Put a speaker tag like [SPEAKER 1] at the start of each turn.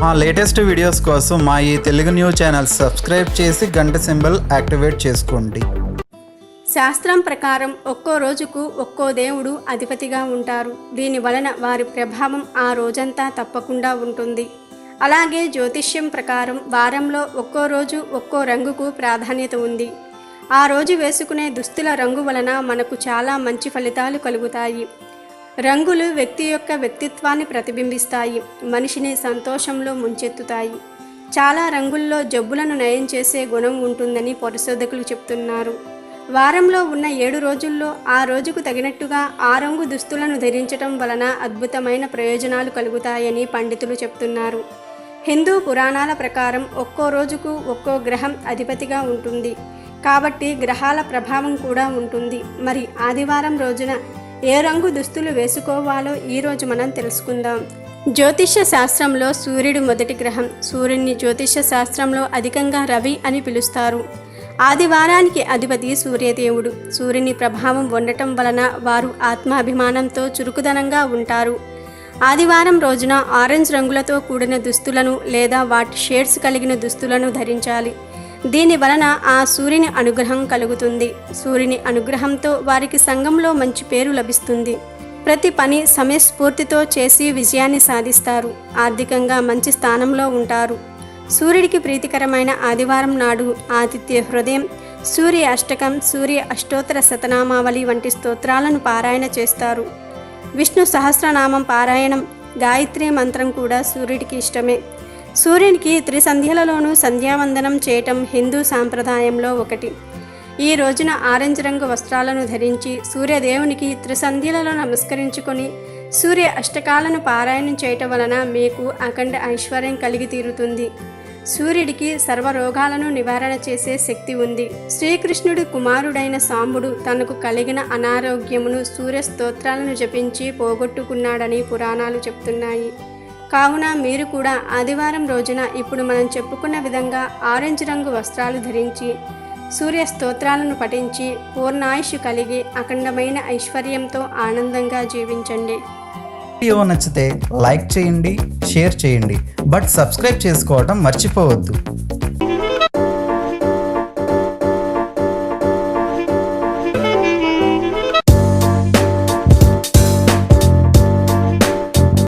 [SPEAKER 1] మా latest videos కోసం మా ఈ తెలుగు న్యూస్ ఛానల్ సబ్స్క్రైబ్ చేసి గంట సింబల్ యాక్టివేట్ చేసుకోండి.
[SPEAKER 2] శాస్త్రం ప్రకారం ఒక్కో రోజుకు ఒక్కో దేవుడు అధిపతిగా ఉంటారు. దీని వలన వారి ప్రభావం ఆ రోజంతా తప్పకుండా ఉంటుంది. అలాగే జ్యోతిష్యం ప్రకారం వారంలో ఒక్కో రోజు ఒక్కో రంగుకు ప్రాధాన్యత ఉంది. ఆ రోజు వేసుకునే దుస్తుల రంగు వలన మనకు చాలా మంచి ఫలితాలు కలుగుతాయి. రంగులు వ్యక్తి యొక్క వ్యక్తిత్వాన్ని ప్రతిబింబిస్తాయి. మనిషిని సంతోషంలో ముంచెత్తుతాయి. చాలా రంగుల్లో జబ్బులను నయం చేసే గుణం ఉంటుందని పరిశోధకులు చెప్తున్నారు. వారంలో ఉన్న ఏడు రోజుల్లో ఆ రోజుకు తగినట్టుగా ఆ రంగు దుస్తులను ధరించటం వలన అద్భుతమైన ప్రయోజనాలు కలుగుతాయని పండితులు చెప్తున్నారు. హిందూ పురాణాల ప్రకారం ఒక్కో రోజుకు ఒక్కో గ్రహం అధిపతిగా ఉంటుంది. కాబట్టి గ్రహాల ప్రభావం కూడా ఉంటుంది. మరి ఆదివారం రోజున ఏ రంగు దుస్తులు వేసుకోవాలో ఈరోజు మనం తెలుసుకుందాం. జ్యోతిష్య శాస్త్రంలో సూర్యుడు మొదటి గ్రహం సూర్యుని జ్యోతిష్య శాస్త్రంలో అధికంగా రవి అని పిలుస్తారు. ఆదివారానికి అధిపతి సూర్యదేవుడు. సూర్యుని ప్రభావం ఉండటం వలన వారు ఆత్మాభిమానంతో చురుకుదనంగా ఉంటారు. ఆదివారం రోజున ఆరెంజ్ రంగులతో కూడిన దుస్తులను లేదా వాటి షేడ్స్ కలిగిన దుస్తులను ధరించాలి. దీని వలన ఆ సూర్యుని అనుగ్రహం కలుగుతుంది. సూర్యుని అనుగ్రహంతో వారికి సంఘంలో మంచి పేరు లభిస్తుంది. ప్రతి పని సమయస్ఫూర్తితో చేసి విజయాన్ని సాధిస్తారు. ఆర్థికంగా మంచి స్థానంలో ఉంటారు. సూర్యుడికి ప్రీతికరమైన ఆదివారం నాడు ఆతిథ్య హృదయం సూర్య అష్టకం సూర్య అష్టోత్తర శతనామావళి వంటి స్తోత్రాలను పారాయణ చేస్తారు. విష్ణు సహస్రనామం పారాయణం గాయత్రి మంత్రం కూడా సూర్యుడికి ఇష్టమే. సూర్యునికి త్రిసంధ్యలలోనూ సంధ్యావందనం చేయటం హిందూ సాంప్రదాయంలో ఒకటి. ఈ రోజున ఆరెంజ్ రంగు వస్త్రాలను ధరించి సూర్యదేవునికి త్రిసంధ్యలలో నమస్కరించుకొని సూర్య అష్టకాలను పారాయణం చేయటం వలన మీకు అఖండ ఐశ్వర్యం కలిగి తీరుతుంది. సూర్యుడికి సర్వరోగాలను నివారణ చేసే శక్తి ఉంది. శ్రీకృష్ణుడి కుమారుడైన సాంబుడు తనకు కలిగిన అనారోగ్యమును సూర్య స్తోత్రాలను జపించి పోగొట్టుకున్నాడని పురాణాలు చెప్తున్నాయి. కావున మీరు కూడా ఆదివారం రోజున ఇప్పుడు మనం చెప్పుకున్న విధంగా ఆరెంజ్ రంగు వస్త్రాలు ధరించి సూర్య స్తోత్రాలను పఠించి పూర్ణాయుష్ కలిగి అఖండమైన ఐశ్వర్యంతో ఆనందంగా జీవించండి.
[SPEAKER 1] వీడియో నచ్చితే లైక్ చేయండి షేర్ చేయండి. బట్ సబ్స్క్రైబ్ చేసుకోవడం మర్చిపోవద్దు.